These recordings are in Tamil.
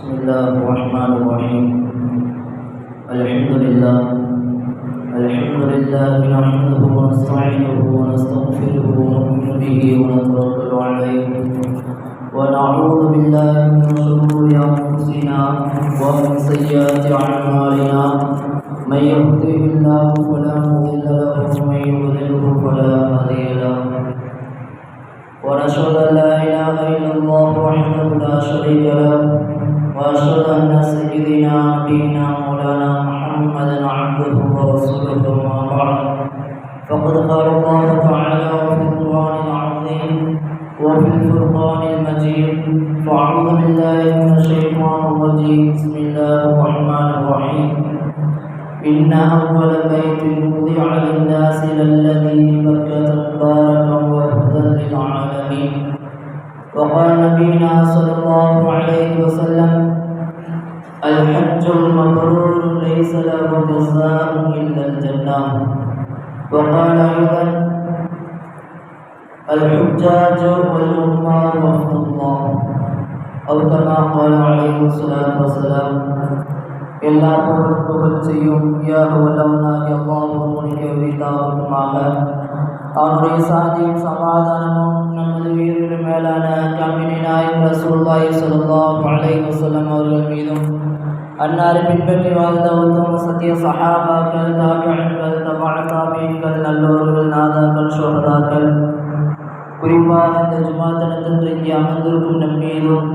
بسم الله الرحمن الرحيم. الحمد لله الحمد لله نحمده ونستعينه ونستغفره ونؤمن به ونتوكل عليه. ونعوذ بالله من شرور أنفسنا ومن سيئات أعمالنا. من يهده الله فلا مضل له ومن يضلله فلا هادي له. ونشهد أن لا إله إلا الله وحده لا شريك له. وأشهد أن سيدنا نبينا مولانا محمدا عبده ورسوله أما بعد. فقد قال الله تعالى وفي القرآن العظيم وفي الفرقان المجيد فأعوذ بالله من الشيطان الرجيم. بسم الله الرحمن الرحيم. إن أول بيت وضع للناس للذي ببكة وقال نبينا صلى الله عليه وسلم الحج المبرور ليس له جزاء إلا الجنة وقال أيضا الحجاج والعمار وفد الله أو كما قال عليه الصلاة والسلام எல்லா புகழும் புகழ்ச்சியும் யாகவல்லவனாகிய அல்லாஹுவனுக்கு உரித்தாகுமாக அவனுடைய சாந்தியும் சமாதானமும் நமது உயிரின் மேலான கம்பினி நாயகம் ரசூல்லாய் ஸல்லல்லாஹு அலைஹி அவர்கள் மீதும் அன்னாரை பின்பற்றி வாழ்ந்த உத்தம சத்திய சஹாபாக்கள் தாபியன்கள் தபா தாபியன்கள் நல்லவர்கள் நாதாக்கள் சோகதாக்கள் குறிப்பாக இந்த ஜுமாத்தனத்தன்று இங்கே அமர்ந்திருக்கும் நம் மீதும்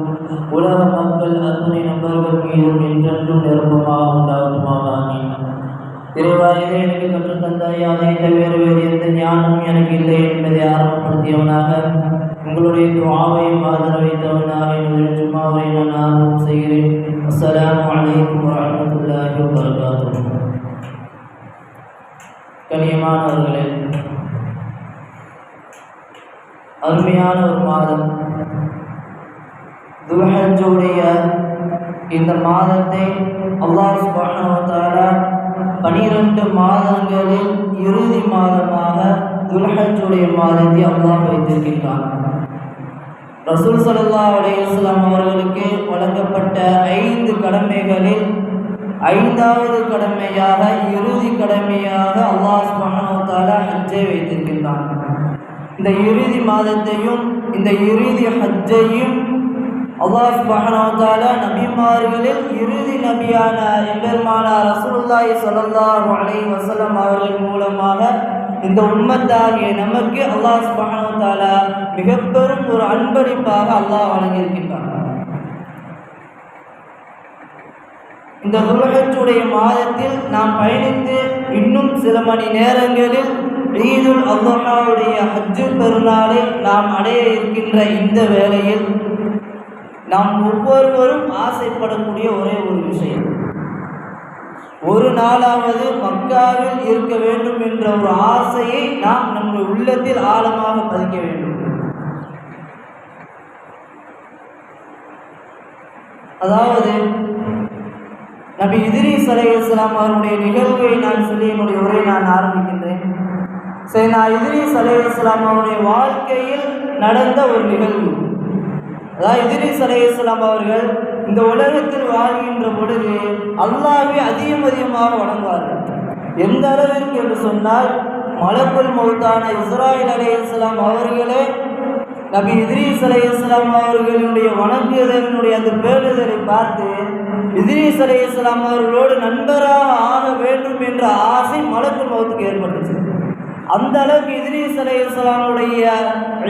உலக மக்கள் அத்துணை நபர்கள் மீதும் என்றென்றும் நிரப்பமாக உண்டாகுமாக ஆமீன். எனக்கு கற்றுத்தந்தாய் அதை தவிர வேறு எந்த ஞானமும் எனக்கு இல்லை என்பதை ஆரம்பப்படுத்தியவனாக உங்களுடைய துவாவையும் ஆதரவைத்தவனாக என்னுடைய ஜும்மாவை நான் ஆர்வம் செய்கிறேன். அஸ்லாம் அலைக்கும் வரஹ்மத்துல்லாஹி வபரகாத்துஹு. கண்ணியமானவர்களே அருமையான ஒரு மாதம். துல்ஹஜுடைய இந்த மாதத்தை அல்லாஹ் சுப்ஹானஹு பனிரெண்டு மாதங்களில் இறுதி மாதமாக துல்ஹஜுடைய மாதத்தை அல்லாஹ் வைத்திருக்கின்றான். ரசூல் சல்லா அலைஹி அவர்களுக்கு வழங்கப்பட்ட ஐந்து கடமைகளில் ஐந்தாவது கடமையாக இறுதி கடமையாக அல்லாஹ் சுப்ஹானஹு ஹஜ்ஜை வைத்திருக்கின்றான். இந்த இறுதி மாதத்தையும் இந்த இறுதி ஹஜ்ஜையும் அல்லாஹ் சுப்ஹானஹு நபிமார்களில் இறுதி நபியான எம்பெருமானார் ரசூல்லாய் சொல்லல்லாஹ் அலை வசலம் அவர்கள் மூலமாக இந்த உண்மத்தாகிய நமக்கு அல்லாஹ் சுப்ஹானஹு மிகப்பெரும் மிக பெரும் ஒரு அன்பளிப்பாக அல்லாஹ் வழங்கியிருக்கின்றான். இந்த உலகத்துடைய மாதத்தில் நாம் பயணித்து இன்னும் சில மணி நேரங்களில் ஈதுல் அல்லாஹாவுடைய ஹஜ்ஜு பெருநாளை நாம் அடைய இருக்கின்ற இந்த வேளையில் நாம் ஒவ்வொருவரும் ஆசைப்படக்கூடிய ஒரே ஒரு விஷயம். ஒரு நாளாவது மக்காவில் இருக்க வேண்டும் என்ற ஒரு ஆசையை நாம் நம்முடைய உள்ளத்தில் ஆழமாக பதிக்க வேண்டும். அதாவது நபி இதிரிஸ் அலைஹிஸ்ஸலாம் அவருடைய நிகழ்வை நான் சொல்லி என்னுடைய உரையை நான் ஆரம்பிக்கின்றேன். சரி நான் இதிரிஸ் அலைஹிஸ்ஸலாம் அவருடைய வாழ்க்கையில் நடந்த ஒரு நிகழ்வு. அதாவது இதிரிஸ் அலைஹிஸ்ஸலாம் அவர்கள் இந்த உலகத்தில் வாழ்கின்ற பொழுது அல்லாவே அதிகம் அதிகமாக வணங்குவார்கள். எந்த அளவிற்கு என்று சொன்னால் மலக்குள் மௌத்தான இஸ்ராயில் அலையாம் அவர்களே நபி இதிரீஸ் அலையாம் அவர்களுடைய வணங்குதலினுடைய அந்த பேணுதலை பார்த்து இதிரீஸ் அலையாம் அவர்களோடு நண்பராக ஆக வேண்டும் என்ற ஆசை மலக்குல் மௌத்துக்கு ஏற்பட்டுச்சு. அந்த அளவுக்கு இத்ரீஸ் அலைஹிஸ்ஸலாமுடைய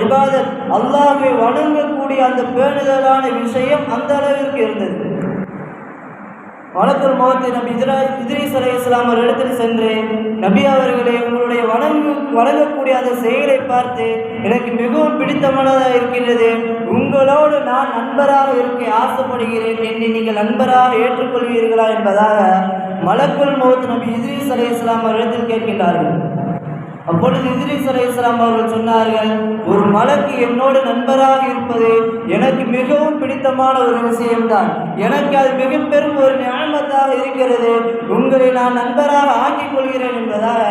இபாதத் அல்லாஹை வணங்கக்கூடிய அந்த பேணுதலான விஷயம் அந்த அளவிற்கு இருந்தது. வழக்கல் முகத்தை நம் இதரா இதிரீஸ் அலை இஸ்லாம் அவர் இடத்தில் சென்று நபி அவர்களே உங்களுடைய வணங்கு வணங்கக்கூடிய அந்த செயலை பார்த்து எனக்கு மிகவும் பிடித்தமானதாக இருக்கின்றது. உங்களோடு நான் நண்பராக இருக்க ஆசைப்படுகிறேன். என்னை நீங்கள் நண்பராக ஏற்றுக்கொள்வீர்களா என்பதாக மலக்குள் முகத்து நபி இதிரீஸ் அலை இஸ்லாம் அவரிடத்தில் கேட்கின்றார்கள். அப்பொழுது இத்ரீஸ் அலை இஸ்லாம் அவர்கள் சொன்னார்கள் ஒரு மலக்கு என்னோடு நண்பராக இருப்பது எனக்கு மிகவும் பிடித்தமான ஒரு விஷயம்தான். எனக்கு அது மிக பெரும் ஒரு ஞானத்தாக இருக்கிறது. உங்களை நான் நண்பராக ஆக்கிக் கொள்கிறேன் என்பதாக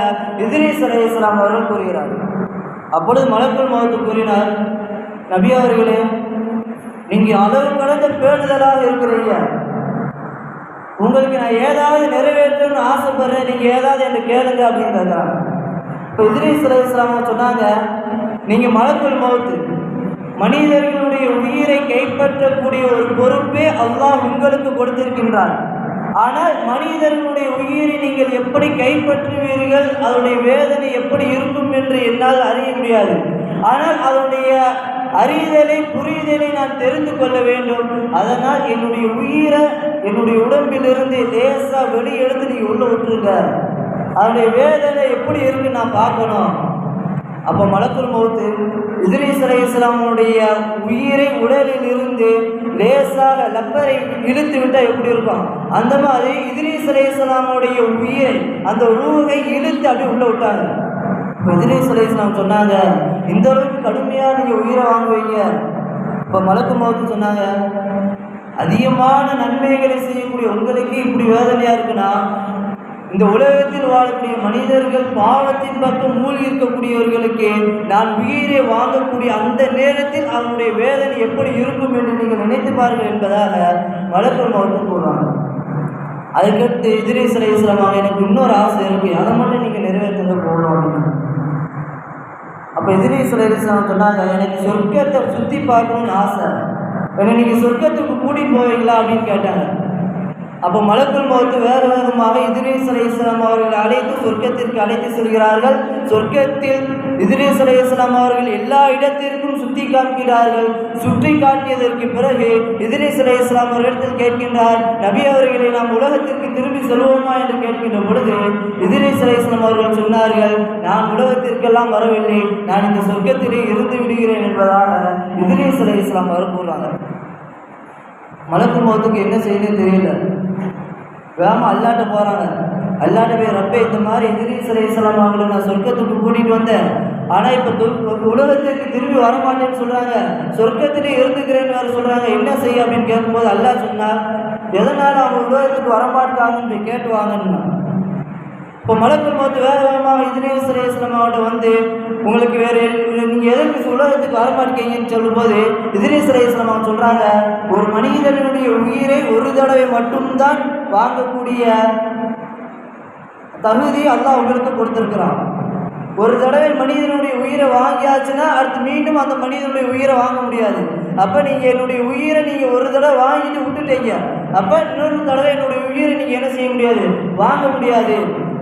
இத்ரீஸ் அலை இஸ்லாம் அவர்கள் கூறுகிறார்கள். அப்பொழுது மலக்குள் மகத்து கூறினார் நபி அவர்களே நீங்கள் அளவு கடந்த பேணுதலாக இருக்கிறீங்க. உங்களுக்கு நான் ஏதாவது நிறைவேற்றணும்னு ஆசைப்படுறேன். நீங்கள் ஏதாவது என்று கேளுங்க அப்படின்னு கேட்குறாங்க. இப்போ இதிரீஸ் அலைஹிஸ்ஸலாம் சொன்னாங்க நீங்கள் மலக்குள் மௌத்து மனிதர்களுடைய உயிரை கைப்பற்றக்கூடிய ஒரு பொறுப்பே அல்லாஹ் உங்களுக்கு கொடுத்திருக்கின்றார். ஆனால் மனிதர்களுடைய உயிரை நீங்கள் எப்படி கைப்பற்றுவீர்கள் அதனுடைய வேதனை எப்படி இருக்கும் என்று என்னால் அறிய முடியாது. ஆனால் அதனுடைய அறிதலை புரிதலை நான் தெரிந்து கொள்ள வேண்டும். அதனால் என்னுடைய உயிரை என்னுடைய உடம்பிலிருந்து லேசாக வெளியெடுத்து நீங்கள் உள்ள விட்டுருங்க அதனுடைய வேதனை எப்படி இருக்குன்னு நான் பார்க்கணும். அப்போ மலக்குள் மௌத்து இதிரீஸ் அலை இஸ்லாமுடைய உயிரை உடலில் இருந்து லேசாக லப்பரை இழுத்து விட்டால் எப்படி இருக்கும்? அந்த மாதிரி இதிரீஸ் அலை இஸ்லாமுடைய உயிரை அந்த ரூகை இழுத்து அப்படி உள்ளே விட்டாங்க. இப்போ இதிரீஸ் அலை இஸ்லாம் சொன்னாங்க இந்த அளவுக்கு கடுமையாக நீங்கள் உயிரை வாங்குவீங்க. இப்போ மலக்கு மௌத்து சொன்னாங்க அதிகமான நன்மைகளை செய்யக்கூடிய உங்களுக்கு இப்படி வேதனையாக இருக்குன்னா இந்த உலகத்தில் வாழக்கூடிய மனிதர்கள் பாவத்தின் பக்கம் மூழ்கி இருக்கக்கூடியவர்களுக்கு நான் உயிரை வாங்கக்கூடிய அந்த நேரத்தில் அவனுடைய வேதனை எப்படி இருக்கும் என்று நீங்கள் நினைத்து பாருங்கள் என்பதாக வழக்கு மௌத்தம் கூறுவாங்க அதுக்கடுத்து எதிரே சிலை இஸ்லாமாக எனக்கு இன்னொரு ஆசை இருக்கு. அதை மட்டும் நீங்கள் நிறைவேற்றுங்க போகணும் அப்படின்னு. அப்போ எதிரே சிலை இஸ்லாம் சொன்னாங்க எனக்கு சொர்க்கத்தை சுற்றி பார்க்கணும்னு ஆசை. எனக்கு நீங்கள் சொர்க்கத்துக்கு கூட்டி போவீங்களா அப்படின்னு கேட்டாங்க. அப்போ மலக்குள் மௌத்து வேறு வேகமாக இதிரீஸ் அலை இஸ்லாம் அவர்கள் அழைத்து சொர்க்கத்திற்கு அழைத்து செல்கிறார்கள். சொர்க்கத்தில் இதிரீஸ் அலை இஸ்லாம் அவர்கள் எல்லா இடத்திற்கும் சுற்றி காட்டுகிறார்கள் சுற்றி காட்டியதற்கு பிறகு இதிரீஸ் அலை இஸ்லாம் அவர்களிடத்தில் கேட்கின்றார் நபி அவர்களை நாம் உலகத்திற்கு திரும்பி செல்வோமா? என்று கேட்கின்ற பொழுது இதிரீஸ் அலை இஸ்லாம் அவர்கள் சொன்னார்கள் நான் உலகத்திற்கெல்லாம் வரவில்லை. நான் இந்த சொர்க்கத்திலே இருந்து விடுகிறேன் என்பதாக இதிரீஸ் அலை இஸ்லாம் அவர் கூறுறாங்க மலக்குள் மௌத்துக்கு என்ன செய்யணும்னு தெரியல. வேகமாக அல்லாட்ட போகிறாங்க அல்லாட்ட போய் ரப்பே இந்த மாதிரி எதிரீஸ் அலைஹிஸ்ஸலாம் அவங்களை நான் சொர்க்கத்துக்கு கூட்டிகிட்டு வந்தேன். ஆனால் இப்போ உலகத்திற்கு திரும்பி வரமாட்டேன்னு சொல்கிறாங்க சொர்க்கத்திலே இருந்துக்கிறேன்னு வேறு சொல்கிறாங்க என்ன செய்ய அப்படின்னு கேட்கும்போது அல்லாஹ் சொன்னால் எதனால் அவங்க உலகத்துக்கு வரமாட்டாங்கன்னு போய் கேட்டு வாங்கன்னு? இப்போ மலக்குள் மௌத்து வேற வேகமாக இதிரீஸ் அலைஹிஸ்ஸலாம் வந்து உங்களுக்கு வேறு நீங்கள் எதற்கு உலகத்துக்கு வரமாட்டீங்கன்னு சொல்லும்போது இதிரீஸ் அலைஹிஸ்ஸலாம் சொல்கிறாங்க ஒரு மனிதனுடைய உயிரை ஒரு தடவை மட்டும்தான் வாங்கக்கூடிய தகுதி அல்லாஹ் உங்களுக்கு கொடுத்துருக்குறான். ஒரு தடவை மனிதனுடைய உயிரை வாங்கியாச்சுன்னா அடுத்து மீண்டும் அந்த மனிதனுடைய உயிரை வாங்க முடியாது. அப்போ நீங்கள் என்னுடைய உயிரை நீங்கள் ஒரு தடவை வாங்கிட்டு விட்டுட்டீங்க. அப்போ இன்னொரு தடவை என்னுடைய உயிரை நீங்கள் என்ன செய்ய முடியாது? வாங்க முடியாது.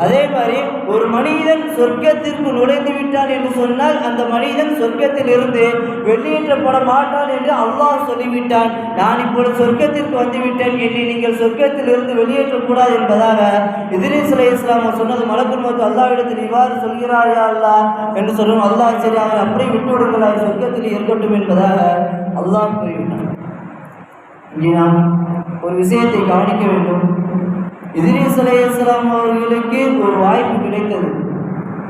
அதே மாதிரி ஒரு மனிதன் சொர்க்கத்திற்கு நுழைந்து விட்டான் என்று சொன்னால் அந்த மனிதன் சொர்க்கத்தில் இருந்து வெளியேற்றப்பட மாட்டான் என்று அல்லாஹ் சொல்லிவிட்டான். நான் இப்பொழுது சொர்க்கத்திற்கு வந்துவிட்டேன். என்று நீங்கள் சொர்க்கத்தில் இருந்து வெளியேற்றக்கூடாது என்பதாக இதிரீஸ் அலை இஸ்லாம் சொன்னது மலக்குள் மொத்த அல்லாவிடத்தில் இவ்வாறு சொல்கிறாயா அல்லாஹ் என்று சொல்லும் அல்லாஹ் சரி அவர் அப்படியே விட்டுவிடுங்கள். அவர் சொர்க்கத்தில் இருக்கட்டும் என்பதாக அல்லாஹ் கூறிவிட்டான். இங்கே நாம் ஒரு விஷயத்தை கவனிக்க வேண்டும். இதிரீஸ் அலையாம் அவர்களுக்கு ஒரு வாய்ப்பு கிடைத்தது.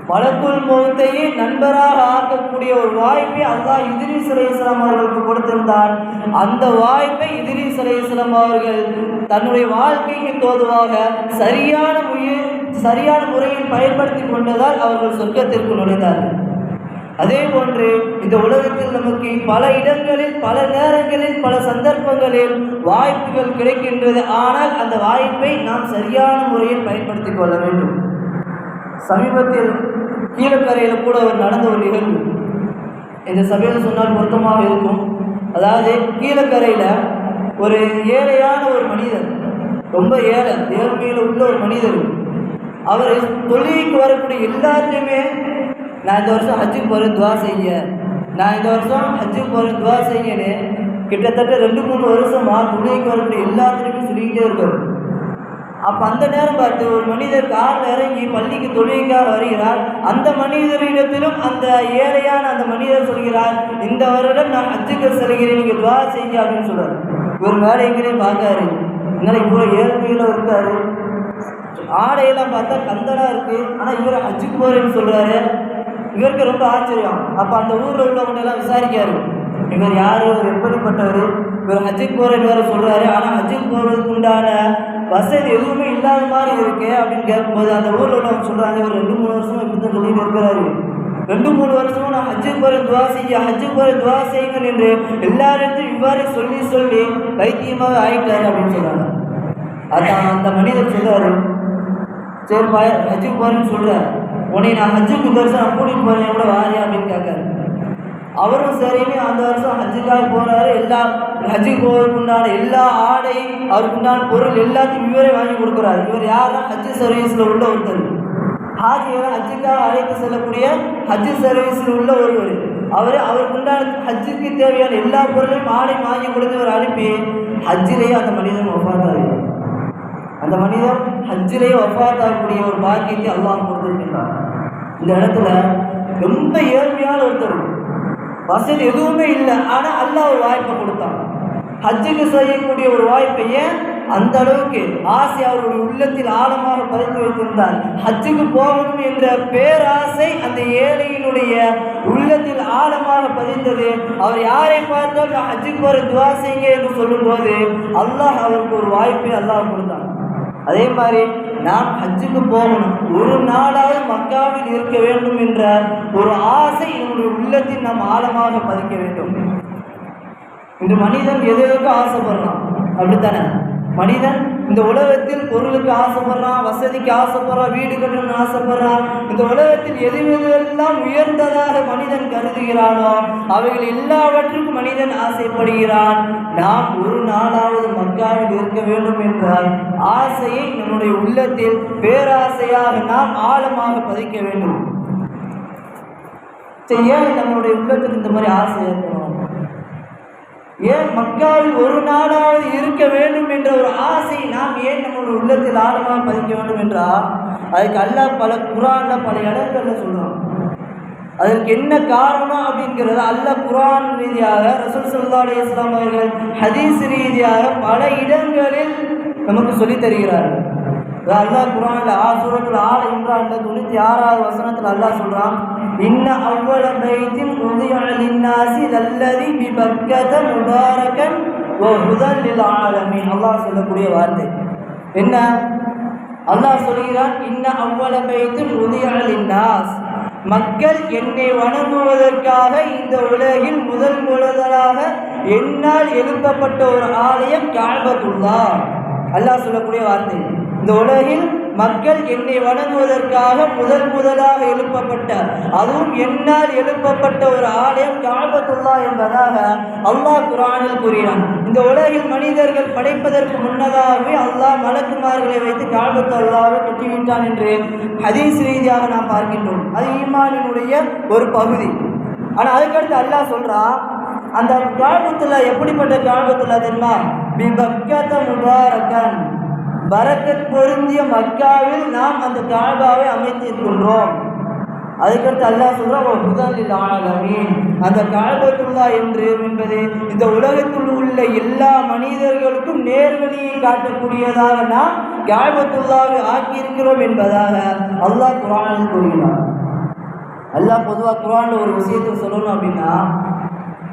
மலக்குள் மௌத்தையே நண்பராக ஆக்கக்கூடிய ஒரு வாய்ப்பை அல்லாஹ் இதிரீஸ் அலையாம் அவர்களுக்கு கொடுத்திருந்தான். அந்த வாய்ப்பை இதிரி அலையாம் அவர்கள் தன்னுடைய வாழ்க்கைக்கு தோதுவாக சரியான முயல் சரியான முறையில் பயன்படுத்தி கொண்டதால் அவர்கள் சொர்க்கத்திற்கு நுழைந்தார்கள். அதே போன்று இந்த உலகத்தில் நமக்கு பல இடங்களில் பல நேரங்களில் பல சந்தர்ப்பங்களில் வாய்ப்புகள் கிடைக்கின்றது. ஆனால் அந்த வாய்ப்பை நாம் சரியான முறையில் பயன்படுத்திக் கொள்ள வேண்டும். சமீபத்தில் கீழக்கரையில் கூட ஒரு நடந்த ஒரு நிகழ்வு. இந்த சபையில் சொன்னால் பொருத்தமாக இருக்கும். அதாவது கீழக்கரையில் ஒரு ஏழையான ஒரு மனிதர் ரொம்ப ஏழை ஏழ்மையில் உள்ள ஒரு மனிதர் அவர் தொழிலுக்கு வரக்கூடிய எல்லாத்தையுமே நான் இந்த வருஷம் ஹஜ்ஜுக்கு போகிறேன் துவா செய்ய நான் இந்த வருஷம் ஹஜ்ஜுக்கு போகிறேன் துவா செய்யன்னு கிட்டத்தட்ட ரெண்டு மூணு வருஷமா துணைக்கு வரக்கூடிய எல்லாத்துலேயுமே சொல்லிக்கிட்டே இருக்காரு அப்போ அந்த நேரம் பார்த்து ஒரு மனிதர் காரில் இறங்கி பள்ளிக்கு தொழுகைக்காக வருகிறார். அந்த மனிதரிடத்திலும் அந்த ஏழையான அந்த மனிதர் சொல்கிறார் இந்த வருடம் நான் ஹஜ்ஜுக்கு செல்கிறேன் நீங்கள் துவா செய்ய அப்படின்னு சொல்கிறார் ஒரு வேலை எங்கேயும் பார்க்காரு. இதனால் இவ்வளோ ஏழ்மையில் இருக்காரு? ஆடையெல்லாம் பார்த்தா கந்தடாக இருக்குது ஆனால் இவர் ஹஜ்ஜுக்கு போகிறேன்னு சொல்கிறாரு இவருக்கு ரொம்ப ஆச்சரியம். அப்போ அந்த ஊரில் உள்ளவங்க எல்லாம் விசாரிக்காரு. இவர் யார்? இவர் எப்படிப்பட்டவர்? இவர் ஹஜ்ஜுக்கு போகிறேன்னு வேறு சொல்கிறாரு ஆனால் ஹஜ்ஜுக்கு போகிறதுக்கு உண்டான வசதி எதுவுமே இல்லாத மாதிரி இருக்கு அப்படின்னு கேட்கும்போது அந்த ஊரில் உள்ளவங்க சொல்கிறாங்க இவர் ரெண்டு மூணு வருஷமும் இப்படி தான் சொல்லிட்டு இருக்கிறாரு. ரெண்டு மூணு வருஷமும் நான் ஹஜ்ஜுக்கு போகிற துவா செய்ய ஹஜ்ஜுக்கு போகிற துவா செய்யுங்க என்று எல்லாரையும் இவ்வாறு சொல்லி சொல்லி வைத்தியமாக ஆயிட்டாரு அப்படின்னு சொல்கிறாங்க அதான் அந்த மனிதர் சொல்கிறாரு சரி ஹஜ்ஜுக்கு போகிறேன்னு சொல்கிறேன் உன்னை நான் ஹஜ்ஜுக்கு இந்த வருஷம் நான் கூட்டிகிட்டு போகிறேன் கூட வாரியா அப்படின்னு கேட்காரு. அவரும் சரின்னு அந்த வருஷம் ஹஜ்ஜுக்காக போறாரு. எல்லா ஹஜ்ஜுக்கு போவதற்கு உண்டான எல்லா ஆடை அவருக்கு உண்டான பொருள் எல்லாத்தையும் இவரே வாங்கி கொடுக்குறாரு. இவர் யாரும் ஹஜ்ஜு சர்வீஸில் உள்ள ஒருத்தர். ஹாஜிகளை ஹஜ்ஜுக்காக அழைத்து செல்லக்கூடிய ஹஜ்ஜு சர்வீஸில் உள்ள ஒருவர். அவர் அவருக்கு உண்டான ஹஜ்ஜுக்கு தேவையான எல்லா பொருளையும் ஆடை வாங்கி கொடுத்து இவர் அனுப்பி ஹஜ்ஜிலேயே அந்த மனிதன் ஒப்பாத்தாரு அந்த மனிதன் ஹஜ்ஜிலேயே ஒப்பாத்தாகக்கூடிய ஒரு பாக்கியத்தை அல்லாஹ் கொடுத்துருக்கின்றார் இந்த இடத்துல ரொம்ப ஏழ்மையான ஒருத்தர். வசதி எதுவுமே இல்லை. ஆனால் அல்லாஹ் ஒரு வாய்ப்பை கொடுத்தான். ஹஜ்ஜுக்கு செய்யக்கூடிய ஒரு வாய்ப்பை ஏன்? அந்த அளவுக்கு ஆசை அவருடைய உள்ளத்தில் ஆழமாக பதித்து வைத்திருந்தார். ஹஜ்ஜுக்கு போகணும் என்ற பேராசை அந்த ஏழையினுடைய உள்ளத்தில் ஆழமாக பதிந்தது. அவர் யாரை பார்த்தால் நான் ஹஜ்ஜுக்கு போகிற துவா செய்யுங்க என்று சொல்லும்போது அல்லாஹ் அவருக்கு ஒரு வாய்ப்பை அல்லாஹ் கொடுத்தான். அதே மாதிரி நான் ஹஜ்ஜுக்கு போகணும். ஒரு நாளாவது மக்காவில் இருக்க வேண்டும் என்ற ஒரு ஆசை என்னுடைய உள்ளத்தில் நாம் ஆழமாக பதிக்க வேண்டும். இந்த மனிதன் எது எதுக்கு ஆசைப்படுறான்? அப்படித்தானே? மனிதன் இந்த உலகத்தில் பொருளுக்கு ஆசைப்படுறான் வசதிக்கு ஆசைப்படுறான் வீடு கட்டணும்னு ஆசைப்படுறான். இந்த உலகத்தில் எது எதுவெல்லாம் உயர்ந்ததாக மனிதன் கருதுகிறானோ அவைகள் எல்லாவற்றும் மனிதன் ஆசைப்படுகிறான். நாம் ஒரு நாளாவது மக்காவில் இருக்க வேண்டும் என்றால் ஆசையை நம்முடைய உள்ளத்தில் பேராசையாக நாம் ஆழமாக பதிக்க வேண்டும். ஏன் நம்மளுடைய உள்ளத்தில் இந்த மாதிரி ஆசை ஏற்படும்? ஏன் மக்காவில் ஒரு நாளாவது இருக்க வேண்டும் என்ற ஒரு ஆசை நாம் ஏன் நம்மளுடைய உள்ளத்தில் ஆழமாக பதிக்க வேண்டும் என்றால் அதுக்கு அல்ல பல குரான்ல பல இடங்கள்ல சொல்றான். அதற்கு என்ன காரணம் அப்படிங்கிறத அல்ல குரான் ரீதியாக ரசூல் சல்லா அலி இஸ்லாம் அவர்கள் ஹதீஸ் ரீதியாக பல இடங்களில் நமக்கு சொல்லித் தருகிறார்கள் இது அல்லாஹ் குரான்ல ஆ சூரத்தில் ஆல் இம்ரான்ல தொண்ணூற்றி ஆறாவது வசனத்தில் அல்லாஹ் சொல்கிறான் இன்ன அவ்வள பைத்தின் உதயலின்னாசி லல்லதி பி பக்கத முபாரகன் ஓ ஹுதல் லில் அல்லாஹ் சொல்லக்கூடிய வார்த்தை. என்ன? அல்லாஹ் சொல்கிறான் இன்ன அவ்வள பைத்தின் உதயலின்னாஸ் மக்கள் என்னை வணங்குவதற்காக இந்த உலகில் முதல் முதலாக என்னால் எழுப்பப்பட்ட ஒரு ஆலயம் காபத்துல்லா. அல்லாஹ் சொல்லக்கூடிய வார்த்தை. இந்த உலகில் மக்கள் என்னை வணங்குவதற்காக முதல் முதலாக எழுப்பப்பட்ட அதுவும் என்னால் எழுப்பப்பட்ட ஒரு ஆலயம் காபத்துல்லா என்பதாக அல்லாஹ் குரானில் கூறினான். இந்த உலகில் மனிதர்கள் படைப்பதற்கு முன்னதாகவே அல்லாஹ் மலக்குமார்களை வைத்து காபத்து அல்லாவை கட்டிவிட்டான் என்று ஹதீஸ் ரீதியாக நாம் பார்க்கின்றோம். அது ஈமானினுடைய ஒரு பகுதி. ஆனால் அதுக்கடுத்து அல்லாஹ் சொல்றான் அந்த காபத்துல எப்படிப்பட்ட காபத்துல தெரியுமா? பி பக்கத்த பரக்கத் பொருந்திய மக்காவில் நாம் அந்த காபாவை அமைத்திருக்கின்றோம் அதுக்கடுத்து அல்லாஹ் சொல்கிறான் முதலில் ஹுதலில் அந்த காபத்துல்லா என்று என்பது இந்த உலகத்தில் உள்ள எல்லா மனிதர்களுக்கும் நேர்வழியை காட்டக்கூடியதாக நாம் காபத்துல்லாவை ஆக்கியிருக்கிறோம் என்பதாக அல்லாஹ் குரானில் கூறுகிறார் அல்லாஹ் பொதுவாக குரான் ஒரு விஷயத்தை சொல்லணும் அப்படின்னா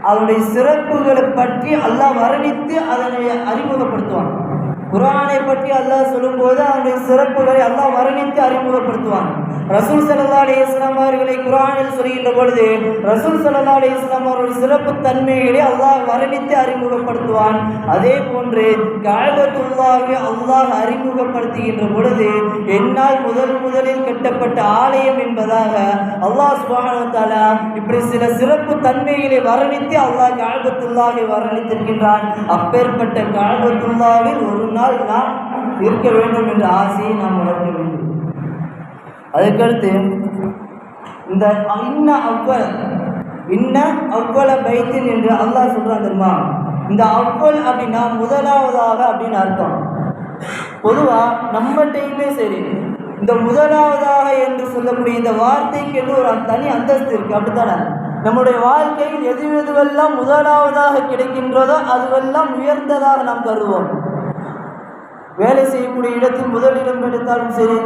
அவருடைய சிறப்புகளை பற்றி அல்லாஹ் வர்ணித்து அதனை அறிமுகப்படுத்துவான். குரானை பற்றி அல்லாஹ் சொல்லும்போது அவனுடைய சிறப்புகளை அல்லாஹ் வர்ணித்து அறிமுகப்படுத்துவான். ரசூல் சல்லா அலி இஸ்லாம் அவர்களை குரானில் சொல்கின்ற பொழுது ரசூல் சல்லா அலி இஸ்லாம் அவருடைய சிறப்பு தன்மைகளை அல்லாஹ் வர்ணித்து அறிமுகப்படுத்துவான். அதே போன்று காபத்துல்லாவை அல்லாஹ் அறிமுகப்படுத்துகின்ற பொழுது என்னால் முதல் முதலில் கட்டப்பட்ட ஆலயம் என்பதாக அல்லாஹ் சுப்ஹானஹு இப்படி சில சிறப்பு தன்மைகளை வர்ணித்து அல்லாஹ் காபத்துல்லாவை வர்ணித்திருக்கின்றான். அப்பேற்பட்ட காபத்துல்லாவில் ஒரு நாள் நாம் இருக்க வேண்டும் என்ற ஆசையை நாம் வளர்க்க வேண்டும். அதுக்கடுத்து இந்த இன்ன அவ்வல் இன்ன அவ்வள பைத்தின் என்று அல்லாஹ் சொல்கிறான் தெரியுமா? இந்த அவ்வல் அப்படின்னா முதலாவதாக அப்படின்னு அர்த்தம். பொதுவாக நம்மகிட்டையுமே சரி இந்த முதலாவதாக என்று சொல்லக்கூடிய இந்த வார்த்தைக்கு என்று ஒரு தனி அந்தஸ்து இருக்கு அப்படித்தானே? நம்முடைய வாழ்க்கையில் எது எதுவெல்லாம் முதலாவதாக கிடைக்கின்றதோ அதுவெல்லாம் உயர்ந்ததாக நாம் கருதுவோம். வேலை செய்யக்கூடிய இடத்தில் முதலிடம் எடுத்தாலும் சரி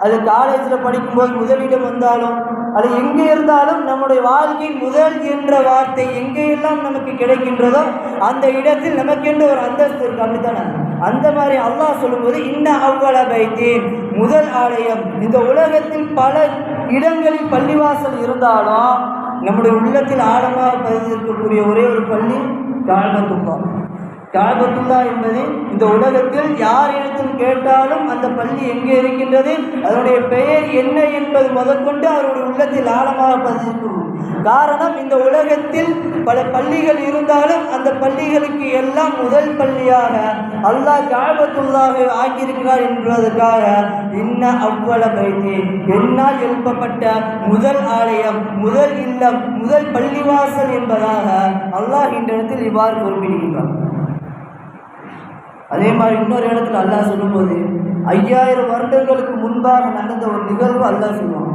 அது காலேஜில் படிக்கும்போது முதலிடம் வந்தாலும் அது எங்கே இருந்தாலும் நம்முடைய வாழ்க்கையின் முதல் என்ற வார்த்தை எங்கேயெல்லாம் நமக்கு கிடைக்கின்றதோ அந்த இடத்தில் நமக்கென்று ஒரு அந்தஸ்து இருக்கு. அப்படித்தானே? அந்த மாதிரி அல்லாஹ் சொல்லும்போது இன்ன அவ்வள வைத்தேன் முதல் ஆலயம். இந்த உலகத்தில் பல இடங்களில் பள்ளிவாசல் இருந்தாலும் நம்முடைய உள்ளத்தில் ஆழமாக பதிந்திருக்கக்கூடிய ஒரே ஒரு பள்ளி கால்பத்துல்லா காபத்துல்லா என்பது இந்த உலகத்தில் யார் இடத்தில் கேட்டாலும் அந்த பள்ளி எங்கே இருக்கின்றது? அதனுடைய பெயர் என்ன என்பது முதற்கொண்டு அவருடைய உள்ளத்தில் ஆழமாக பதிந்திருக்கும் காரணம் இந்த உலகத்தில் பல பள்ளிகள் இருந்தாலும் அந்த பள்ளிகளுக்கு எல்லாம் முதல் பள்ளியாக அல்லாஹ் காபத்துள்ளாக ஆக்கியிருக்கிறார் என்பதற்காக இன்ன அவ்வள பைத்தி என்னால் எழுப்பப்பட்ட முதல் ஆலயம் முதல் இல்லம் முதல் பள்ளிவாசல் என்பதாக அல்லாஹ் இந்த இடத்தில் இவ்வாறு குறிப்பிடுகின்றார் அதே மாதிரி இன்னொரு இடத்துல அல்லாஹ் சொல்லும்போது ஐயாயிரம் வருடங்களுக்கு முன்பாக நடந்த ஒரு நிகழ்வு அல்லாஹ் சொல்லுவான்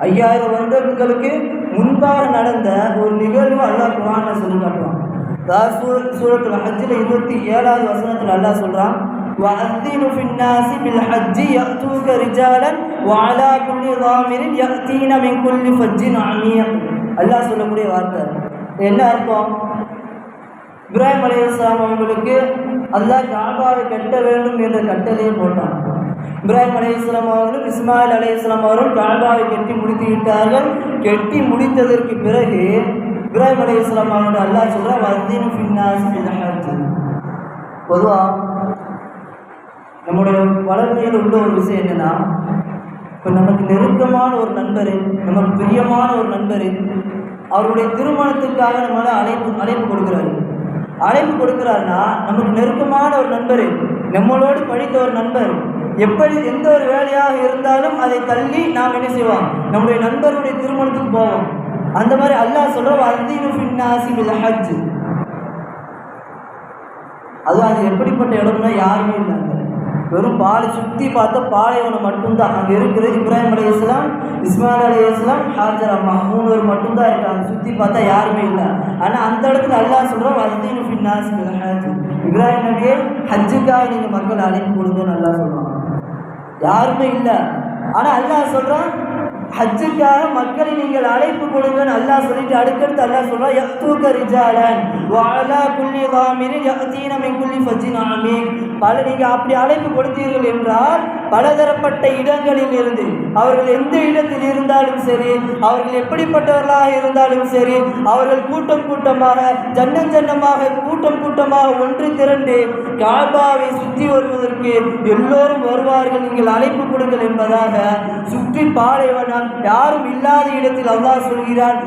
ஐயாயிரம் வருடங்களுக்கு முன்பாக நடந்த ஒரு நிகழ்வு அல்லாஹ் குரான்ல சொல்லி காட்டுவான் அதாவது சூ- சூரத்துல ஹஜ்ஜில் இருபத்தி ஏழாவது வசனத்தில் அல்லாஹ் சொல்றான் وَأَذِّنُ فِي النَّاسِ بِالْحَجِّ يَأْتُوكَ رِجَالًا وَعَلَى كُلِّ ضَامِرٍ يَأْتِينَ مِنْ كُلِّ فَجٍّ عَمِيقٍ அல்லாஹ் சொல்லக்கூடிய வார்த்தை என்ன அர்த்தம் இப்ராஹிம் அலையாம் அவங்களுக்கு அல்லா காபாவை கட்ட வேண்டும் என்ற கட்டளையை போட்டான். இப்ராஹிம் அலையாம் அவர்களும் இஸ்மாயில் அலையாம் அவரும் காபாவை கட்டி முடித்து விட்டார்கள். கட்டி முடித்ததற்கு பிறகு இப்ராஹிம் அலையாம் அவர்கள் அல்லாஹ் சொல்ற வர்தீன் ஃபின்னாஸ் பொதுவாக நம்முடைய வளர்மையில் உள்ள ஒரு விஷயம் என்னன்னா இப்போ நமக்கு நெருக்கமான ஒரு நண்பர் நமக்கு பிரியமான ஒரு நண்பர் அவருடைய திருமணத்துக்காக நம்மளால் அழைப்பு அழைப்பு கொடுக்குறாரு. அழைப்பு கொடுக்குறாருன்னா நமக்கு நெருக்கமான ஒரு நண்பர் நம்மளோடு படித்த ஒரு நண்பர். எப்படி எந்த ஒரு வேலையாக இருந்தாலும் அதை தள்ளி நாம் என்ன செய்வோம்? நம்முடைய நண்பருடைய திருமணத்துக்கு போவோம். அந்த மாதிரி அல்லாஹ் சொல்கிறோம் அந்தீனு ஹஜ் அது அது எப்படிப்பட்ட இடம்னா யாருமே இல்லை வெறும் பாலை சுற்றி பார்த்தா பாலைவனம் மட்டும்தான். அங்கே இருக்கிறது இப்ராஹிம் அலி இஸ்மாயில் அலி இஸ்லாம் ஹாஜர் அம்மா. மூணு பேர் மட்டும்தான் இருக்காங்க. சுற்றி பார்த்தா யாருமே இல்லை. ஆனால் அந்த இடத்துல அல்லாஹ் சொல்கிறோம் வந்தீன் ஃபின்னாஸ் இப்ராஹிம் நபியே ஹஜ்ஜுக்காக நீங்கள் மக்கள் அழைப்பு கொடுங்கன்னு நல்லா சொல்கிறான் யாருமே இல்லை. ஆனால் அல்லாஹ் சொல்கிறான் ஹஜ்ஜுக்காக மக்களை நீங்கள் அழைப்பு கொடுங்கன்னு அல்லா சொல்லிட்டு அடுத்தடுத்து அல்லா சொல்றான் யக்தூக ரிஜாலன் வஅலா குல்லி தாமிரின் யஅதீன குல்லி ஃபஜின் ஆமீன். பல நீங்கள் அப்படி அழைப்பு கொடுத்தீர்கள் என்றால் பலதரப்பட்ட இடங்களில் இருந்து அவர்கள் எந்த இடத்தில் இருந்தாலும் சரி அவர்கள் எப்படிப்பட்டவர்களாக இருந்தாலும் சரி அவர்கள் கூட்டம் கூட்டமாக ஜன்னம் ஜன்னமாக கூட்டம் கூட்டமாக ஒன்று திரண்டு காபாவை சுற்றி வருவதற்கு எல்லோரும் வருவார்கள். நீங்கள் அழைப்பு கொடுங்கள் என்பதாக சுற்றி பாலைவனம் யாரும் இல்லாத இடத்தில் அல்லாஹ் சொல்கிறார்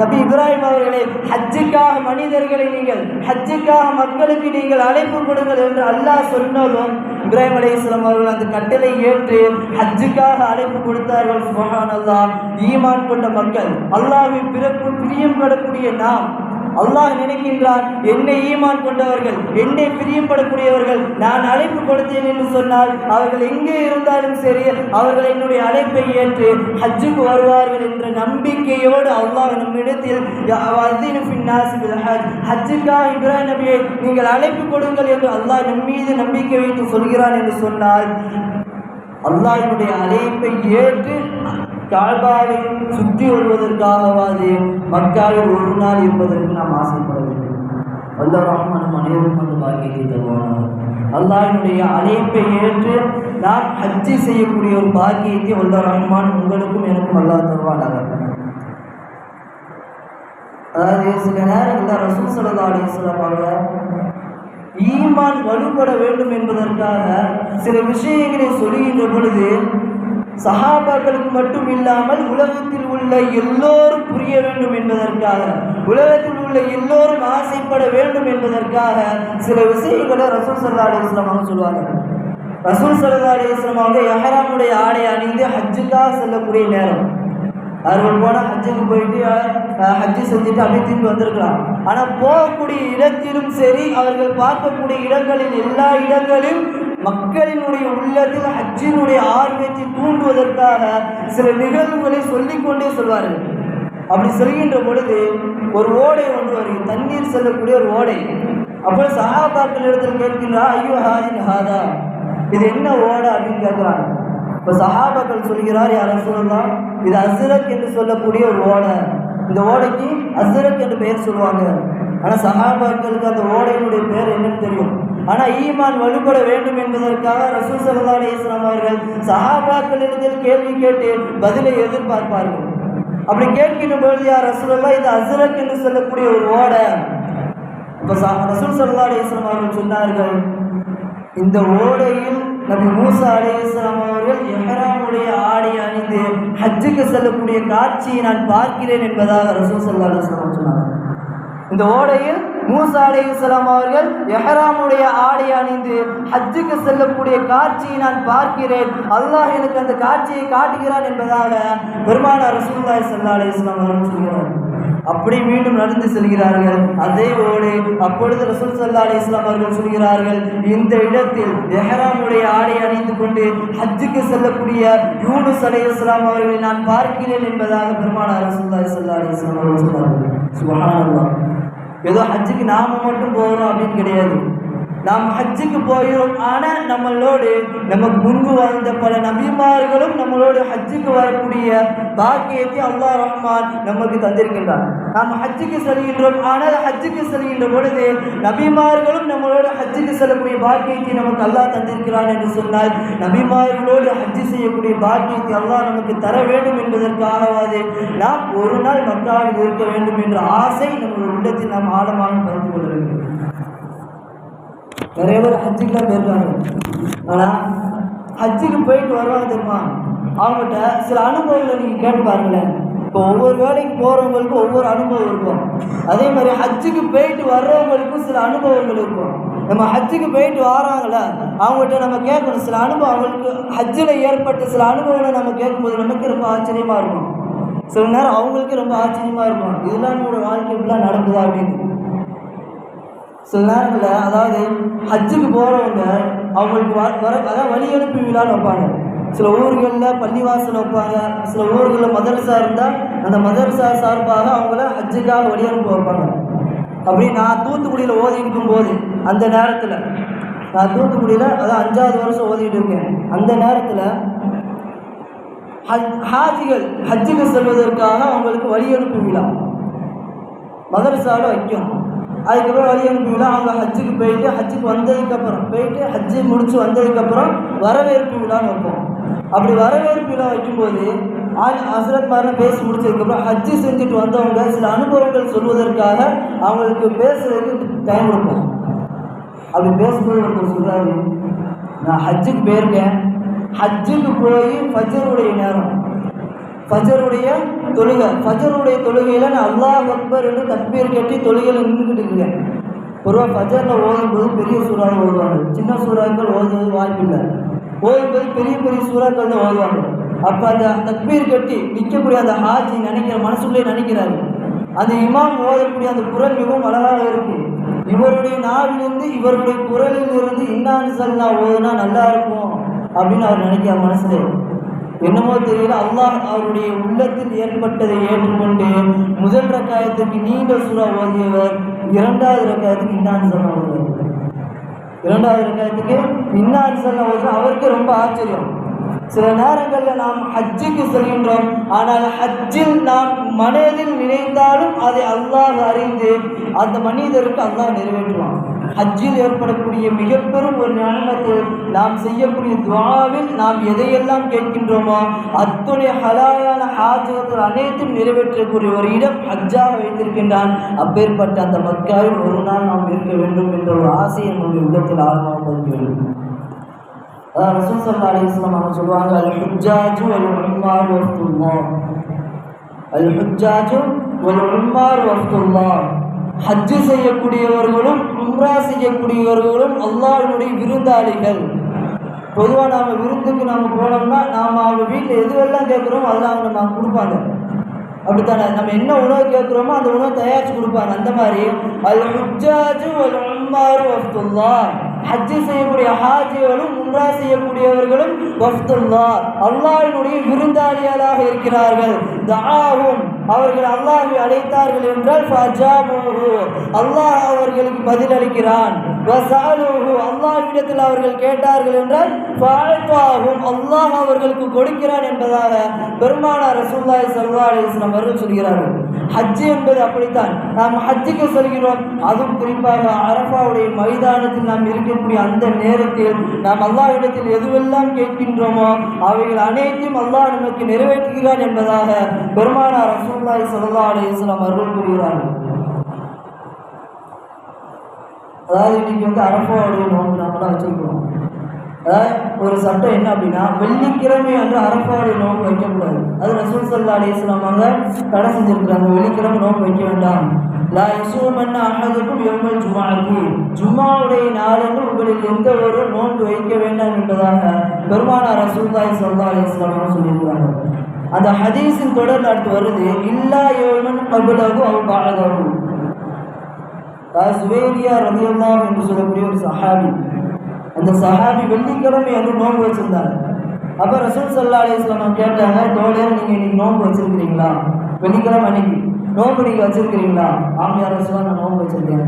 நபி இப்ராஹிம் அவர்களே ஹஜ்ஜுக்காக மனிதர்களை நீங்கள் ஹஜ்ஜுக்காக மக்களுக்கு நீங்கள் அழைப்பு கொடுங்கள் என்று அல்லாஹ் சொன்னாலும் இப்ராஹிம் அலைஹிஸ்ஸலாம் அவர்கள் அந்த கட்டளை ஏற்று ஹஜ்ஜுக்காக அழைப்பு கொடுத்தார்கள் சுபஹானல்லாஹ். ஈமான் கொண்ட மக்கள் அல்லாஹ்வின் பிறப்பு பிரியம் பெறக்கூடிய நாம் அல்லாஹ் நினைக்கின்றான் என்னை ஈமான் கொண்டவர்கள் என்னை பிரியப்படக்கூடியவர்கள் நான் அழைப்பு கொடுத்தேன் என்று சொன்னால் அவர்கள் எங்கே இருந்தாலும் சரி அவர்கள் என்னுடைய அழைப்பை ஏற்று ஹஜ்ஜுக்கு வருவார்கள் என்ற நம்பிக்கையோடு அல்லாஹ் நம்மிடத்தில் வர்தீனு ஹஜ்ஜுக்காக இப்ராஹிம் நபியை நீங்கள் அழைப்பு கொடுங்கள் என்று அல்லாஹ் நம்மீது நம்பிக்கை வைத்து சொல்கிறான் என்று சொன்னால் அல்லாஹினுடைய அழைப்பை ஏற்று கால்பாவை சுற்றி வருவதற்காகவாது மக்காவில் ஒரு நாள் இருப்பதற்கு நாம் ஆசைப்பட வேண்டும். அல்ல ரஹ்மான் அனைவரும் அந்த பாக்கியத்தை தருவானார் அல்லாஹினுடைய அழைப்பை ஏற்று நாம் ஹஜ்ஜி செய்யக்கூடிய ஒரு பாக்கியத்தை வல்ல ரஹ்மான் உங்களுக்கும் எனக்கும் அல்லாஹ் தருவானாக. அதாவது சில நேரங்களில் ரசூல் சல்லா அலிஸ்லாம் ஈமான் வலுப்பட வேண்டும் என்பதற்காக சில விஷயங்களை சொல்லுகின்ற பொழுது சஹாபாக்களுக்கு மட்டும் இல்லாமல் உலகத்தில் உள்ள எல்லோரும் புரிய வேண்டும் என்பதற்காக உலகத்தில் உள்ள எல்லோரும் ஆசைப்பட வேண்டும் என்பதற்காக சில விஷயங்களை ரசூல் சல்லா அலிஸ்லாம் அவங்க சொல்லுவாங்க. ரசூல் சல்லா அலிஸ்லாம் அவங்க எஹராமுடைய ஆடை அணிந்து ஹஜ்ஜுக்காக செல்லக்கூடிய நேரம். அவர்கள் போனால் ஹஜ்ஜுக்கு போயிட்டு ஹஜ்ஜு செஞ்சுட்டு அப்படியே திரும்பி வந்திருக்கலாம். ஆனால் போகக்கூடிய இடத்திலும் சரி அவர்கள் பார்க்கக்கூடிய இடங்களில் எல்லா இடங்களிலும் மக்களினுடைய உள்ளத்தில் ஹஜ்ஜினுடைய ஆர்வத்தை தூண்டுவதற்காக சில நிகழ்வுகளை சொல்லிக்கொண்டே சொல்வார்கள். அப்படி சொல்கின்ற பொழுது ஒரு ஓடை ஒன்று வருகிறது. தண்ணீர் செல்லக்கூடிய ஒரு ஓடை. அப்போ சஹாபாக்கள் இடத்தில் கேட்கின்றா ஐயோ ஹாஜின் ஹாதா இது என்ன ஓடை? அப்படின்னு கேட்குறாங்க. இப்போ சஹாபாக்கள் சொல்கிறார் யாரும் சொல்லலாம் இது அஸ்ரக் என்று சொல்லக்கூடிய ஒரு ஓடை. இந்த ஓடைக்கு அஸ்ரக் என்று பெயர் சொல்லுவாங்க. ஆனால் சஹாபாக்களுக்கு அந்த ஓடையினுடைய பெயர் என்னன்னு தெரியும். ஆனால் ஈமான் வலுப்பட வேண்டும் என்பதற்காக ரசூல் சல்லா அலிஸ்லாம் அவர்கள் சஹாபாக்களிடத்தில் கேள்வி கேட்டு பதிலை எதிர்பார்ப்பார்கள். அப்படி கேட்கின்ற பொழுது யார் ரசூலல்லா இது அசுரக் என்று சொல்லக்கூடிய ஒரு ஓடை. இப்போ ரசூல் சல்லா அலிஸ்லாம் அவர்கள் சொன்னார்கள் இந்த ஓடையில் நபி மூசா அலிஸ்லாம் அவர்கள் எஹராமுடைய ஆடை அணிந்து ஹஜ்ஜுக்கு செல்லக்கூடிய காட்சியை நான் பார்க்கிறேன் என்பதாக ரசூல் சல்லா அலிஸ்லாம் சொன்னார் இந்த ஓடையில் மூசா அலிஸ்லாம் அவர்கள் எஹராமுடைய ஆடை அணிந்து ஹஜ்ஜுக்கு செல்லக்கூடிய காட்சியை நான் பார்க்கிறேன். அல்லாஹ் எனக்கு அந்த காட்சியை காட்டுகிறான் என்பதாக பெருமான ரசூல்லாய் சல்லா அலிஸ்லாம் அவர்கள் சொல்கிறார் அப்படி மீண்டும் நடந்து செல்கிறார்கள். அதே ஓடு அப்பொழுது ரசூல் சல்லா அலி இஸ்லாம் அவர்கள் சொல்கிறார்கள் இந்த இடத்தில் எஹராமுடைய ஆடை அணிந்து கொண்டு ஹஜ்ஜுக்கு செல்லக்கூடிய யூனுஸ் அலி இஸ்லாம் அவர்களை நான் பார்க்கிறேன் என்பதாக பெருமான ரசூல்லாய் சல்லா அலி இஸ்லாம் அவர்கள் சொன்னார்கள் சுபஹானல்லாஹ். ஏதோ ஹஜ்ஜுக்கு நாம மட்டும் போகிறோம் அப்படின்னு கிடையாது. நாம் ஹஜ்ஜுக்கு போகிறோம். ஆனால் நம்மளோடு நமக்கு முன்பு வாழ்ந்த பல நபிமார்களும் நம்மளோடு ஹஜ்ஜுக்கு வரக்கூடிய பாக்கியத்தை அல்லா ரஹ்மான் நமக்கு தந்திருக்கின்றார். நாம் ஹஜ்ஜுக்கு செல்கின்றோம். ஆனால் ஹஜ்ஜுக்கு செல்கின்ற பொழுது நபிமார்களும் நம்மளோடு ஹஜ்ஜுக்கு செல்லக்கூடிய பாக்கியத்தை நமக்கு அல்லாஹ் தந்திருக்கிறான் என்று சொன்னால் நபிமார்களோடு ஹஜ்ஜு செய்யக்கூடிய பாக்கியத்தை அல்லாஹ் நமக்கு தர வேண்டும் என்பதற்காகவாது நாம் ஒரு நாள் மக்களாக இருக்க வேண்டும் என்ற ஆசை நம்மளுடைய உள்ளத்தில் நாம் ஆழமாக பதிந்து கொள்ள வேண்டும். நிறைய பேர் ஹஜ்ஜுக்குலாம் போயிருக்காங்க ஆனால் ஹஜ்ஜுக்கு போயிட்டு வருவாங்க தெரியுமா? அவங்ககிட்ட சில அனுபவங்களை நீங்கள் கேட்டு பாருங்களேன். இப்போ ஒவ்வொரு வேலைக்கு போகிறவங்களுக்கும் ஒவ்வொரு அனுபவம் இருக்கும். அதே மாதிரி ஹஜ்ஜுக்கு போயிட்டு வர்றவங்களுக்கும் சில அனுபவங்கள் இருக்கும். நம்ம ஹஜ்ஜுக்கு போயிட்டு வராங்கள அவங்ககிட்ட நம்ம கேட்கணும். சில அனுபவம் அவங்களுக்கு ஹஜ்ஜில் ஏற்பட்ட சில அனுபவங்களை நம்ம கேட்கும்போது நமக்கு ரொம்ப ஆச்சரியமாக இருக்கும். சில நேரம் அவங்களுக்கு ரொம்ப ஆச்சரியமாக இருக்கும். இதெல்லாம் நம்மளோட வாழ்க்கை இப்படிலாம் நடக்குதா அப்படின்னு. சில நேரத்தில் அதாவது ஹஜ்ஜுக்கு போகிறவங்க அவங்களுக்கு வர வர அதாவது வழி அனுப்பி விழான்னு வைப்பாங்க. சில ஊர்களில் பள்ளிவாசல் வைப்பாங்க. சில ஊர்களில் மதரசா இருந்தால் அந்த மதரசா சார்பாக அவங்கள ஹஜ்ஜுக்காக வழி அனுப்பி வைப்பாங்க. அப்படி நான் தூத்துக்குடியில் ஓதி இருக்கும்போது அந்த நேரத்தில் நான் தூத்துக்குடியில் அதான் அஞ்சாவது வருஷம் ஓதிட்டு இருக்கேன். அந்த நேரத்தில் ஹஜ் ஹாஜிகள் ஹஜ்ஜுக்கு செல்வதற்காக அவங்களுக்கு வழி அனுப்பி விழா மதரசாவில் வைக்கணும். அதுக்கப்புறம் வழி விழா அவங்க ஹஜ்ஜுக்கு போயிட்டு ஹஜ்ஜுக்கு வந்ததுக்கப்புறம் போயிட்டு ஹஜ்ஜு முடிச்சு வந்ததுக்கப்புறம் வரவேற்பு விழான்னு வைப்போம். அப்படி வரவேற்பு விழா வைக்கும்போது ஆள் ஹசரத் மாரில் பேசி முடிச்சதுக்கப்புறம் ஹஜ்ஜு செஞ்சுட்டு வந்தவங்க சில அனுபவங்கள் சொல்வதற்காக அவங்களுக்கு பேசுறதுக்கு டைம் கொடுப்போம். அப்படி பேசும்போது ஒருத்தர் சொல்கிறாரு நான் ஹஜ்ஜுக்கு போயிருக்கேன். ஹஜ்ஜுக்கு போய் ஃபஜருடைய நேரம் ஃபஜருடைய தொழுகை. ஃபஜருடைய தொழுகையில் நான் அல்லாஹ் அக்பர் என்று தக்பீர் கட்டி தொழுகையில் நின்றுக்கிட்டு இருக்கேன். பொதுவாக ஃபஜரில் ஓதும்போது பெரிய சூறாவை ஓதுவாங்க. சின்ன சூறாக்கள் ஓதுவது வாய்ப்பில்லை ஓதும்போது பெரிய பெரிய சூறாக்கள் தான் ஓதுவாங்க. அப்போ அந்த தக்பீர் கட்டி நிற்கக்கூடிய அந்த ஹாஜி நினைக்கிற மனசுக்குள்ளே நினைக்கிறாரு. அந்த இமாம் ஓதக்கூடிய அந்த குரல் மிகவும் அழகாக இருக்குது இவருடைய நாவிலிருந்து இவருடைய குரலில் இருந்து இன்னான்னு சொல்லா ஓதுனா நல்லா இருக்கும் அப்படின்னு அவர் நினைக்கிற மனசுல. என்னமோ தெரியல அல்லாஹ் அவருடைய உள்ளத்தில் ஏற்பட்டதை ஏற்றுக்கொண்டு முதல் ரக்காயத்துக்கு நீண்ட சூறா ஓதியவர் இரண்டாவது ரக்காயத்துக்கு இன்னான் சொல்ல ஓதுவார் இரண்டாவது ரக்காயத்துக்கு இன்னான்னு சொல்ல ஓதுவார் அவருக்கு ரொம்ப ஆச்சரியம். சில நேரங்களில் நாம் ஹஜ்ஜுக்கு செல்கின்றோம் ஆனால் ஹஜ்ஜில் நாம் மனதில் நினைத்தாலும் அதை அல்லாஹ் அறிந்து அந்த மனிதருக்கு அல்லாஹ் நிறைவேற்றுவான். ஹஜ்ஜில் ஏற்படக்கூடிய மிக பெரும் ஒரு ஞானத்தில் நாம் செய்யக்கூடிய துவாவில் நாம் எதையெல்லாம் கேட்கின்றோமோ அத்துடைய ஹலாயான ஹாஜகத்தில் அனைத்தும் நிறைவேற்றக்கூடிய ஒரு இடம் ஹஜ்ஜாக வைத்திருக்கின்றான். அப்பேற்பட்ட அந்த மக்காவில் ஒரு நாள் நாம் இருக்க வேண்டும் என்ற ஒரு ஆசையை நம்முடைய உள்ளத்தில் ஆழமாக பதிக்க வேண்டும். அதான் ரசூல் சல்லா அலிஸ்லாம் அவங்க சொல்லுவாங்க அல் ஹுஜாஜு அல் உம்மார் வஃப்துல்லா அல் ஹுஜாஜு அல் உம்மார் வஃப்துல்லா ஹஜ்ஜு செய்யக்கூடியவர்களும் உம்ரா செய்யக்கூடியவர்களும் அல்லாவினுடைய விருந்தாளிகள். பொதுவாக நாம் விருந்துக்கு நாம் போனோம்னா நாம் அவங்க வீட்டில் எதுவெல்லாம் கேட்குறோமோ அதெல்லாம் அவங்க நாம் கொடுப்பாங்க. அப்படித்தானே? நம்ம என்ன உணவு கேட்குறோமோ அந்த உணவை தயாரித்து கொடுப்பாங்க. அந்த மாதிரி அது ஹுஜாஜு ஒரு உம்மார் வஃப்துல்லா. ஹஜ்ஜு செய்யக்கூடிய ஹாஜிகளும் உம்ரா செய்யக்கூடியவர்களும் வஃப்துல்லா. அல்லாவினுடைய விருந்தாளிகளாக இருக்கிறார்கள். தாவும் அவர்கள் அல்லாஹை அழைத்தார்கள் என்றால் ஃபஜாபுஹு அல்லாஹ் அவர்களுக்கு பதிலளிக்கிறான். வஸாலுஹு அல்லாஹ்விடத்தில் அவர்கள் கேட்டார்கள் என்றால் ஃபஅதாஹும் அல்லாஹ் அவர்களுக்கு கொடுக்கிறான் என்பதாக பெருமானார் ரசூல்லாய் ஸல்லல்லாஹு அலைஹி அவர்கள் சொல்கிறார்கள். ஹஜ்ஜு என்பது அப்படித்தான். நாம் ஹஜ்ஜுக்கு செல்கிறோம். அதுவும் குறிப்பாக அரஃபாவுடைய மைதானத்தில் நாம் இருக்கக்கூடிய அந்த நேரத்தில் நாம் அல்லா இடத்தில் எதுவெல்லாம் கேட்கின்றோமோ அவைகள் அனைத்தையும் அல்லாஹ் நமக்கு நிறைவேற்றுகிறான் என்பதாக பெருமானார் ரசூல்லாய் சல்லா அலையம் அவர்கள் கூறுகிறார்கள். அதாவது இன்னைக்கு வந்து அரஃபாவுடைய நோக்கு நம்மளாம் வச்சிருக்கிறோம். அதாவது ஒரு சட்டம் என்ன அப்படின்னா வெள்ளிக்கிழமை வந்து அரஃபாவுடைய நோன்பு வைக்கக்கூடாது. அது ரசூல் சல்லா அலிஸ்லாம் அவங்க தடை செஞ்சிருக்கிறாங்க. வெள்ளிக்கிழமை நோன்பு வைக்க வேண்டாம். லா யசூமன்ன அஹதுக்கும் யௌமல் ஜுமாஅத்தி ஜும்மாவுடைய நாளன்று உங்களில் எந்த ஒரு நோன்பு வைக்க வேண்டாம் என்பதாக பெருமானார் ரசூல்லாய் சல்லா அலைஹி வஸல்லம் சொல்லியிருக்கிறாங்க. அந்த ஹதீஸின் தொடர் அடுத்து வருது இல்லா யோமன் கபுலகு அவ் பாலகாகும் சுவேரியா ரதியல்லா என்று சொல்லக்கூடிய ஒரு சஹாபி அந்த சஹாபி வெள்ளிக்கிழமை வந்து நோன்பு வச்சிருந்தாங்க அப்போ ரசூல் சல்லா அலிஸ்லாம் கேட்டாங்க தோழர் நீங்கள் இன்னைக்கு நோன்பு வச்சிருக்கிறீங்களா? வெள்ளிக்கிழமை அன்னைக்கு நோன்பு நீங்கள் வச்சிருக்கிறீங்களா? ஆமியார் ரசூலா நான் நோன்பு வச்சிருக்கேன்.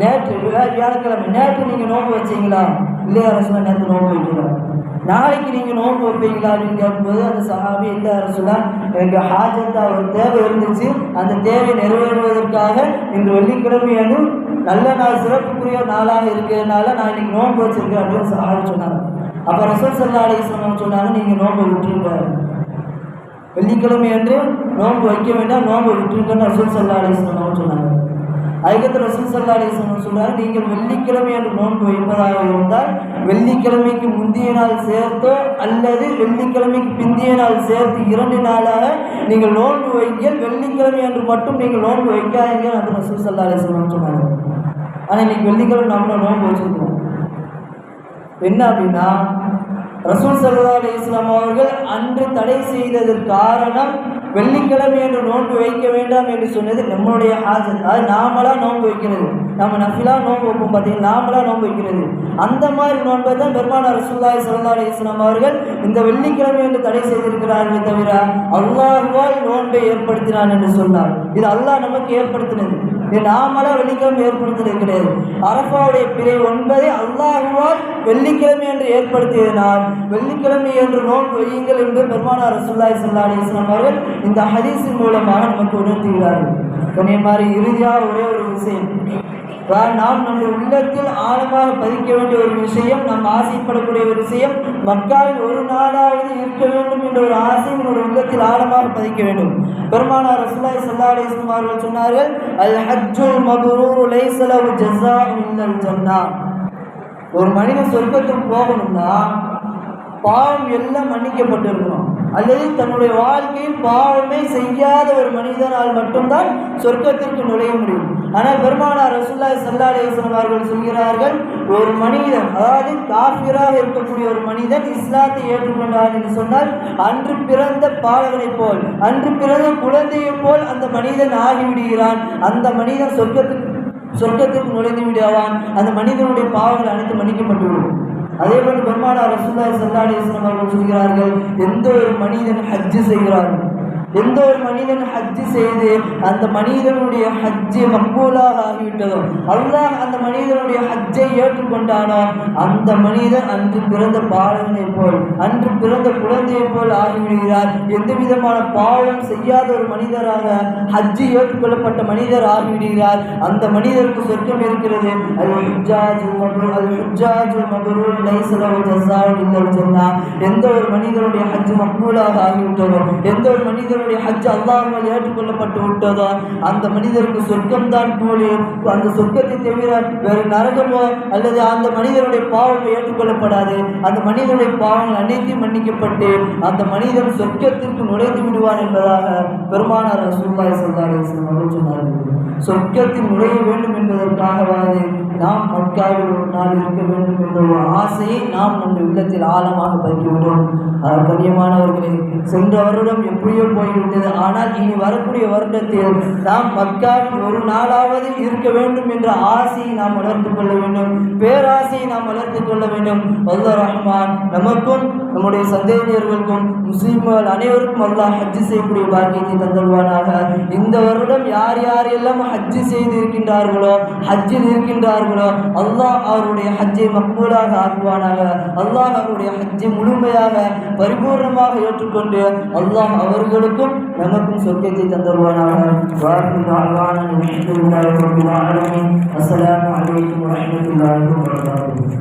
நேற்று வியாழக்கிழமை நேற்று நீங்கள் நோன்பு வச்சீங்களா? இல்லையா ரசூலா நேற்று நோன்பு வைக்கிறோம் நாளைக்கு நீங்கள் நோன்பு வைப்பீங்களா அப்படின்னு கேட்கும்போது அந்த சஹாபி இல்லை அரசுலா எனக்கு ஹாஜத்தா ஒரு தேவை இருந்துச்சு. அந்த தேவை நிறைவேறுவதற்காக இன்று வெள்ளிக்கிழமை அன்று நல்ல நாள் சிறப்புக்குரிய நாளாக இருக்கிறதுனால நான் இன்னைக்கு நோன்பு வச்சிருக்கேன் அப்படின்னு ஆள் சொன்னாங்க அப்போ ரசூல் சல்லா அலிஸ்லாம் சொன்னாங்க நீங்கள் நோன்பு விட்டுருங்க வெள்ளிக்கிழமை அன்று நோன்பு வைக்க வேண்டாம் நோன்பு விட்டுருங்கன்னு ரசூல் சல்லா அலிஸ்லாம் சொன்னாங்க அதுக்கப்புறம் ரசூல் சல்லா அலிஸ்லாம் சொன்னாங்க நீங்கள் வெள்ளிக்கிழமை அன்று நோன்பு வைப்பதாக இருந்தால் வெள்ளிக்கிழமைக்கு முந்தைய நாள் சேர்த்தோ அல்லது வெள்ளிக்கிழமைக்கு பிந்தைய நாள் சேர்த்து இரண்டு நாளாக நீங்கள் நோன்பு வைக்க வெள்ளிக்கிழமை அன்று மட்டும் நீங்கள் நோன்பு வைக்காதீங்க அது ரசூல் சல்லா அலிஸ்லாம் சொன்னாங்க ஆனால் இன்னைக்கு வெள்ளிக்கிழமை நம்மளும் நோன்பு வச்சுருக்கோம் என்ன அப்படின்னா ரசூல் சல்லா அலி இஸ்லாம் அவர்கள் அன்று தடை செய்ததற்கு காரணம் வெள்ளிக்கிழமை என்று நோன்பு வைக்க வேண்டாம் என்று சொன்னது நம்மளுடைய ஆஜர் அது நாமளா நோன்பு வைக்கிறது. நம்ம நஃபிலா நோன்பு வைப்போம் பார்த்தீங்கன்னா நாமளா நோன்பு வைக்கிறது. அந்த மாதிரி நோன்பை தான் பெருமான ரசூல்லாய் சல்லா அலி இஸ்லாம் அவர்கள் இந்த வெள்ளிக்கிழமை என்று தடை செய்திருக்கிறார்களே தவிர அல்லாஹ்வால் நோன்பை ஏற்படுத்தினான் என்று சொன்னார். இது அல்லாஹ் நமக்கு ஏற்படுத்தினது. இது வெள்ளிக்கிழமை ஏற்படுத்தினது கிடையாது. அரஃபாவுடைய பிறை ஒன்பதை அல்லாஹுவால் வெள்ளிக்கிழமை என்று ஏற்படுத்தியதனால் வெள்ளிக்கிழமை என்று நோன்பு வையுங்கள் என்று பெருமானார் ரசுல்லாய் சல்லா அலி அவர்கள் இந்த ஹதீஸின் மூலமாக நமக்கு உணர்த்துகிறார்கள். கண்ணிய மாதிரி இறுதியாக ஒரே ஒரு விஷயம். நாம் நம்முடைய உள்ளத்தில் ஆழமாக பதிக்க வேண்டிய ஒரு விஷயம் நாம் ஆசைப்படக்கூடிய ஒரு விஷயம் மக்காவில் ஒரு நாளாவது இருக்க வேண்டும் என்ற ஒரு ஆசை நம்முடைய உள்ளத்தில் ஆழமாக பதிக்க வேண்டும். பெருமானார் ரசுல்லாய் ஸல்லல்லாஹு அலைஹி அவர்கள் சொன்னார்கள் அல் ஹஜ்ஜுல் மப்ரூர் லைசலவு ஜஸா இல்லல் ஒரு மனிதன் சொர்க்கத்துக்கு போகணும்னா பாவம் எல்லாம் மன்னிக்கப்பட்டிருக்கணும். அல்லது தன்னுடைய வாழ்க்கையில் பாவமே செய்யாத ஒரு மனிதனால் மட்டும்தான் சொர்க்கத்திற்கு நுழைய முடியும். ஆனால் பெருமானார் ரசூல்லாய் சல்லா அவர்கள் சொல்கிறார்கள் ஒரு மனிதன் அதாவது காஃபிராக இருக்கக்கூடிய ஒரு மனிதன் இஸ்லாத்தை ஏற்றுக்கொண்டான் என்று சொன்னால் அன்று பிறந்த பாலகனைப் போல் அன்று பிறந்த குழந்தையைப் போல் அந்த மனிதன் ஆகிவிடுகிறான். அந்த மனிதன் சொர்க்கத்துக்கு சொர்க்கத்திற்கு நுழைந்து விடுவான். அந்த மனிதனுடைய பாவங்கள் அனைத்து மன்னிக்கப்பட்டுவிடும். அதே போல் பெருமானார் ரசூல்லாய் சல்லா அவர்கள் சொல்கிறார்கள் எந்த ஒரு மனிதன் ஹஜ்ஜு செய்கிறார்கள் எந்த ஒரு மனிதன் ஹஜ்ஜு செய்து அந்த மனிதனுடைய ஹஜ்ஜு மக்பூலாக ஆகிவிட்டதோ அல்லாஹ் அந்த மனிதனுடைய ஹஜ்ஜை ஏற்றுக்கொண்டானோ அந்த மனிதன் அன்று பிறந்த பாலனை போல் அன்று பிறந்த குழந்தையை போல் ஆகிவிடுகிறார். எந்த விதமான பாவம் செய்யாத ஒரு மனிதராக ஹஜ்ஜு ஏற்றுக்கொள்ளப்பட்ட மனிதர் ஆகிவிடுகிறார். அந்த மனிதருக்கு சொர்க்கம் இருக்கிறது. அது ஹுஜ்ஜாஜு மப்ரூர் அது ஹுஜ்ஜாஜு மப்ரூர் லைஸ எந்த ஒரு மனிதனுடைய ஹஜ் மக்பூலாக ஆகிவிட்டதோ எந்த ஒரு மனிதனுடைய ஹஜ் அல்லாஹ்வால் ஏற்றுக்கொள்ளப்பட்டு விட்டதோ? அந்த மனிதருக்கு சொர்க்கம் தான் போலி. அந்த சொர்க்கத்தை தவிர வேறு நரகமோ அல்லது அந்த மனிதனுடைய பாவம் ஏற்றுக்கொள்ளப்படாது. அந்த மனிதனுடைய பாவங்கள் அனைத்தையும் மன்னிக்கப்பட்டு அந்த மனிதன் சொர்க்கத்திற்கு நுழைந்து விடுவான் என்பதாக பெருமானார் ரசூலுல்லாஹி ஸல்லல்லாஹு சொன்னார்கள். சொர்க்கத்தில் நுழைய வேண்டும் என்பதற்காகவாது நாம் மக்காவில் ஒரு நாள் இருக்க வேண்டும் என்ற ஒரு ஆசையை நாம் நம்முடைய உள்ளத்தில் ஆழமாக பதிக்கிவிடும் கண்ணியமானவர்களே சென்ற வருடம் எப்படியோ போய்விட்டது. ஆனால் இனி வரக்கூடிய வருடத்தில் நாம் மக்காவில் ஒரு நாளாவது இருக்க வேண்டும் என்ற ஆசையை நாம் வளர்த்து கொள்ள வேண்டும். பேராசையை நாம் வளர்த்து கொள்ள வேண்டும். அல்லாஹ் ரஹ்மான் நமக்கும் நம்முடைய சந்தேகர்களுக்கும் முஸ்லீம்கள் அனைவருக்கும் அல்லாஹ் ஹஜ்ஜு செய்யக்கூடிய பாக்கியத்தை தந்தல்வானாக இந்த வருடம் யார் யாரெல்லாம் ஹஜ்ஜு செய்து இருக்கின்றார்களோ ஹஜ்ஜில் இருக்கின்றார்களோ அல்லாஹ் அவருடைய ஹஜ்ஜை மக்களாக ஆக்குவானாக அல்லாஹ் அவருடைய ஹஜ்ஜை முழுமையாக பரிபூர்ணமாக ஏற்றுக்கொண்டு அல்லாஹ் அவர்களுக்கும் நமக்கும் சொர்க்கத்தை தந்தருவானாக வாக்கு வாழ்வான அஸ்ஸலாமு வபரகாத்துஹு